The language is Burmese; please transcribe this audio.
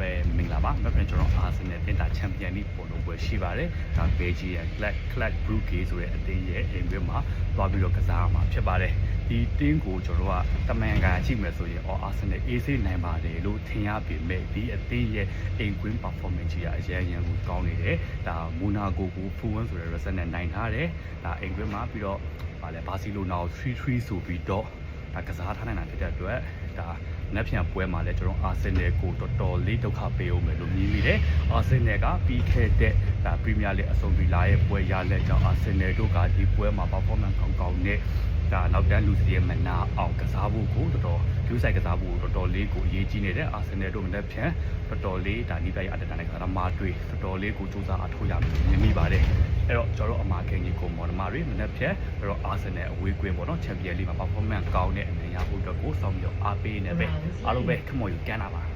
လုံးပဲမင်္ဂလာပါမပြန်ကျွန်တော်အာဆင်နယ်တင်တာချန်ပီယံလိပေါ်လို့ပွဲရှိပါတယ်ဒါဘေဂျီယန်ကလပ်ကလပ်ဘရူဂေးဆိုတဲ့အသင်းရဲ့အိမ်တွင်းမှာသွားပြီးတော့ကစားရမှာဖြစ်ပါတယ်ဒီတင်းကိုကျွန်တော်ကတမန်ကန်ကြည့်မယ်ဆိုရင်အော်အာဆင်နယ်အေးဆေးနိုင်ပါတယ်လို့ထင်ရပေမဲ့ဒီအသင်းရဲ့အိမ်ကွင်း performance ကြီးကအရန်ရန်ကိုကောင်းနေတယ်ဒါမူနာကိုကိုဖူဝန်းဆိုတဲ့ result နဲ့နိုင်ထားတယ်ဒါအိမ်ကွင်းမှာပြီးတော့ဗာလဲဘာစီလိုနာကို3-3ဆိုပြီးတော့ ဒါကစားထားနိုင်တာဖြစ်တဲ့အတွက်ဒါနက်ဖြန်ပွဲမှာလည်းကျွန်တော်အာဆင်နယ်ကိုတော်တော်လေးဒုက္ခပေးအောင်မယ်လို့မြင်မိတယ်။အာဆင်နယ်ကပြီးခဲ့တဲ့ဒါပရီးမီးယားလိအဆုံးပြီးလာရဲ့ပွဲရလက်ကြောင့်အာဆင်နယ်တို့ကဒီပွဲမှာ performance ကောင်းကောင်းနဲ့ ဒါနောက်တန်းလူစီရဲ့မနာအောင်ကစားဖို့ကိုတော်တော်လူဆိုင်ကစားဖို့ကိုတော်တော်လေးကိုအရေးကြီးနေတယ်အာဆင်နယ်တို့မနေ့ဖြန်တော်တော်လေးဒါနီးပြရအတတန်နဲ့ကစားသမားတွေတော်တော်လေးကိုစူးစမ်းအထောက်ရမယ်လို့မြင်မိပါတယ်။အဲ့တော့ကျွန်တော်တို့အမာခင်ကြီးကိုမော်ဒမာတွေမနေ့ဖြန်အဲ့တော့အာဆင်နယ်အဝေးကွင်းပေါ့နော်ချန်ပီယံလိမှာ performance ကောင်းတဲ့အနိုင်ရဖို့အတွက်ကိုစောင့်ပြီးတော့အားပေးနေပဲအားလုံးပဲခမော်ယူကန်တာပါ